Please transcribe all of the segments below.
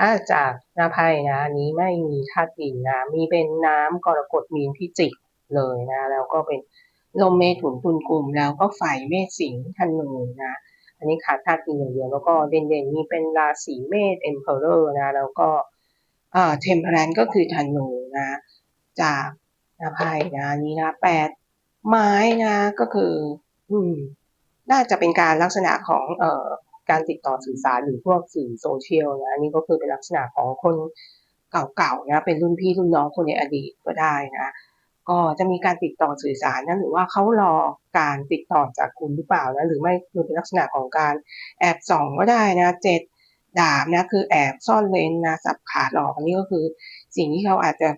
อาจากนาไพ่นะอันนี้ไม่มีธาตุดินนะ มีเป็นน้ำกรกฎมีนพิจิกเลยนะ แล้วก็เป็นลมเมถุนตุลกลุ่ม แล้วก็ไฟเมษสิงห์ธนูนะ อันนี้ขาดธาตุดินอย่างเดียวแล้วก็เด่นๆมีเป็นราศีเมษเอ็มเพอเรอร์นะ แล้วก็อ่าเทมเพลนก็คือธนูนะ จากนาไพ่นะนี้นะแปดไม้นะก็คือ อืม น่าจะเป็นการลักษณะของเอ่อ การติดต่อสื่อสารหรือพวกสื่อโซเชียลนะอันนี้ก็คือเป็นลักษณะของคนเก่าๆนะเป็นรุ่นพี่รุ่นน้องคนในอดีตก็ได้นะก็จะมีการติดต่อสื่อสารนะหรือว่าเขารอการติดต่อจากคุณหรือเปล่านะหรือไม่คือเป็นลักษณะของการแอบส่องก็ได้นะเจ็ดดาบนะคือแอบซ่อนเลนนะสับขาหลอกอันนี้ก็คือสิ่งที่เขาอาจจะ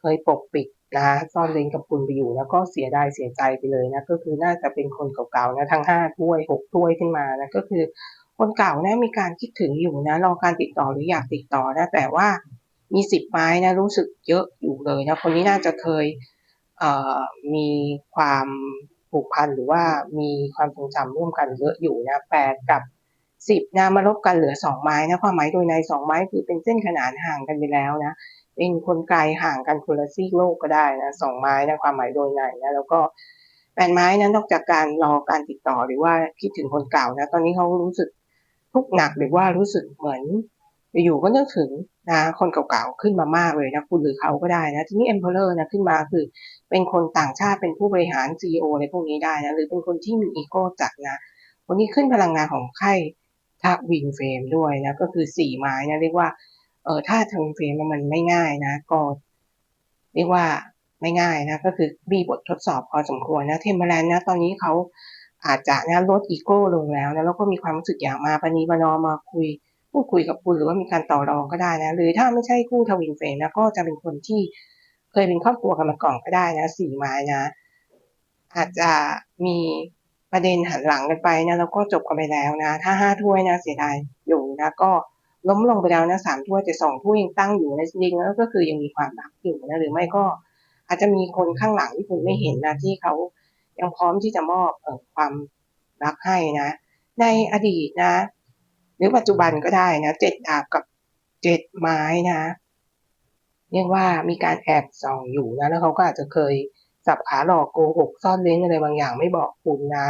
เคยปกปิด นะซ่อนเลนกับคุณไปอยู่แล้วก็เสียดายเสียใจไปเลยนะก็คือน่าจะเป็นคนเก่าๆนะทั้งห้าถ้วยหกถ้วยขึ้นมานะก็คือคนเก่านะมีการคิดถึงอยู่นะรอการติดต่อหรืออยากติดต่อนะแต่ว่ามีสิบไม้นะรู้สึกเยอะอยู่เลยนะคนนี้น่าจะเคยเอ่อมีความผูกพันหรือว่ามีความทรงจำร่วมกันเยอะอยู่นะแปดกับ สิบนะมาลบกันเหลือสองไม้นะความหมายโดยในสองไม้คือเป็นเส้นขนานห่างกันไปแล้วนะเป็นคนไกลห่างกันคนละซีกโลกก็ได้นะสองไม้นะความหมายโดยในนะแล้วก็แปดไม้นั้นนอกจากการรอการติดต่อหรือว่าคิดถึงคนเก่านะตอนนี้เขารู้สึกทุกข์หนักหรือว่ารู้สึกเหมือนอยู่ก็นึกถึงนะคนเก่าๆขึ้นมามากเลยนะคุณหรือเขาก็ได้นะทีนี้ Emperor นะขึ้นมาคือเป็นคนต่างชาติเป็นผู้บริหาร CEO อะไรพวกนี้ได้นะหรือเป็นคนที่มีอีโก้จัดนะวันนี้ขึ้นพลังงานของไข่ ทาวินเฟรมด้วยนะก็คือสี่ไม้นะเรียกว่าเออถ้าทวินเฟรมมันไม่ง่ายนะ ก็ เรียกว่าไม่ง่ายนะ ก็คือมีบททดสอบพอสมควรนะเทมเบอร์แลนด์นะ ตอนนี้เขาอาจจะนะลดอีโก้ลงแล้วนะแล้วก็มีความรู้สึกอยากมาปณีปนอมมาคุยพูดคุยกับคุณหรือว่ามีการต่อรองก็ได้นะ หรือถ้าไม่ใช่คู่ทวินเฟรมนะก็จะเป็นคนที่เคยเป็นครอบครัวกันมาก่อนก็ได้นะสี่ไม้นะ อาจจะมี ประเด็นหันหลังกันไปนะแล้วก็จบกันไปแล้วนะ ถ้าห้าถ้วยนะเสียดายอยู่นะก็ล้มลงไปแล้วนะสามถ้วยแต่สองถ้วยยังตั้งอยู่นะจริงแล้วก็คือยังมีความรักอยู่นะหรือไม่ก็อาจจะมีคนข้างหลังที่คุณไม่เห็นนะที่เขายังพร้อมที่จะมอบออความรักให้นะ ในอดีตนะ หรือปัจจุบันก็ได้นะเจ็ดดาบกับเจ็ดไม้นะเรียกว่ามีการแอบส่องอยู่นะแล้วเขาก็อาจจะเคย สับขาหลอกโกหกซ่อนเล้นอะไรบางอย่างไม่บอกคุณนะ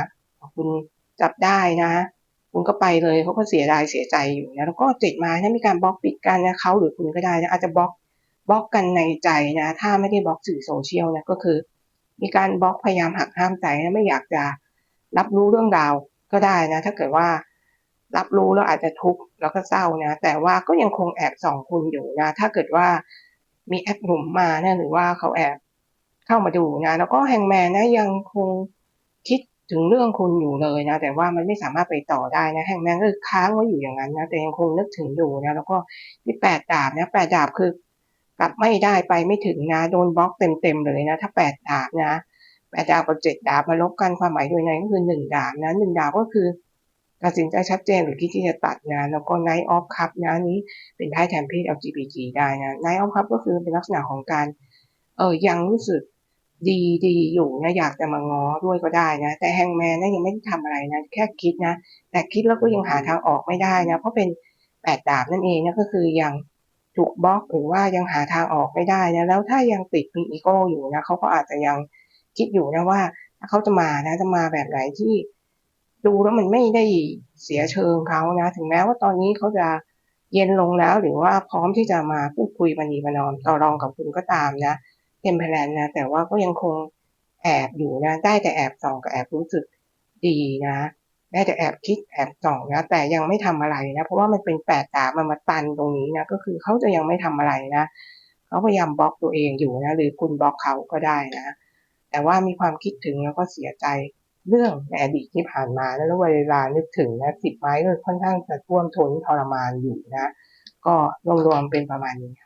คุณจับได้นะ คุณก็ไปเลยเขาก็เสียดายเสียใจอยู่นะแล้วก็เจ็ดม้ถ้ามีการบล็อกปิดกันนะเขาหรือคุณก็ได้นะอาจจะบล็อกบล็อกกันในใจนะ ถ้าไม่ได้บล็อกสื่อโซเชียลนะก็คือ มีการบล็อกพยายามหักห้ามใจนะไม่อยากจะรับรู้เรื่องราวก็ได้นะ ถ้าเกิดว่ารับรู้แล้วอาจจะทุกข์แล้วก็เศร้านะ แต่ว่าก็ยังคงแอบส่องคุณอยู่นะ ถ้าเกิดว่ามีแอปหนุ่มมาเนะหรือว่าเขาแอบ เข้ามาดูนะ แล้วก็แฮงแมนนะยังคงคิดถึงเรื่องคุณอยู่เลยนะ แต่ว่ามันไม่สามารถไปต่อได้นะแฮงแมนก็ค้างไว้อยู่อย่างนั้นนะแต่ยังคงนึกถึงอยู่นะ แล้วก็ที่แปดดาบนะแปดดาบคือกลับไม่ได้ไปไม่ถึงนะ โดนบล็อกเต็มๆเลยนะ ถ้าแปดดาบนะแปดดาบกับเจ็ดดาบมาลบกันความหมายโดยในก็คือหนึ่งดาบนะหนึ่งดาบก็คือตัดสินใจชัดเจนหรือคิดที่จะตัดนะแล้วก็ Night of Cup นะนี้เป็นไพ่แทนเพศ LGBT ได้นะ Night of Cup ก็คือเป็นลักษณะของการเออยังรู้สึก ดีดีอยู่นะอยากจะมาง้อด้วยก็ได้นะ แต่แฮงแมนนะยังไม่ได้ทำอะไรนะแค่คิดนะ แต่คิดแล้วก็ยังหาทางออกไม่ได้นะ เพราะเป็นแปดดาบนั่นเองนะก็คือยังถูกบล็อกหรือว่ายังหาทางออกไม่ได้นะแล้วถ้ายังติดมีอีโก้อยู่นะเขาก็อาจจะยังคิดอยู่นะว่าถ้าเขาจะมานะจะมาแบบไหนที่ ดูแล้วมันไม่ได้เสียเชิงเขานะ ถึงแม้ว่าตอนนี้เขาจะเย็นลงแล้วหรือว่าพร้อมที่จะมาพูดคุยบันีมานอมต่อรองกับคุณก็ตามนะ เทมเพลนนะ แต่ว่าก็ยังคงแอบอยู่นะ ได้แต่แอบส่องกับแอบรู้สึกดีนะได้แต่แอบคิดแอบส่องนะ แต่ยังไม่ทำอะไรนะ เพราะว่ามันเป็นแปดตามันมาตันตรงนี้นะ ก็คือเขาจะยังไม่ทำอะไรนะเขาพยายามบล็อกตัวเองอยู่นะ หรือคุณบล็อกเขาก็ได้นะ แต่ว่ามีความคิดถึงแล้วก็เสียใจเรื่องในอดีตที่ผ่านมาแล้วเวลานึกถึงนะสิบไม้ก็ค่อนข้างจะท่วมท้นทรมานอยู่นะ ก็รวมๆเป็นประมาณนี้ค่ะ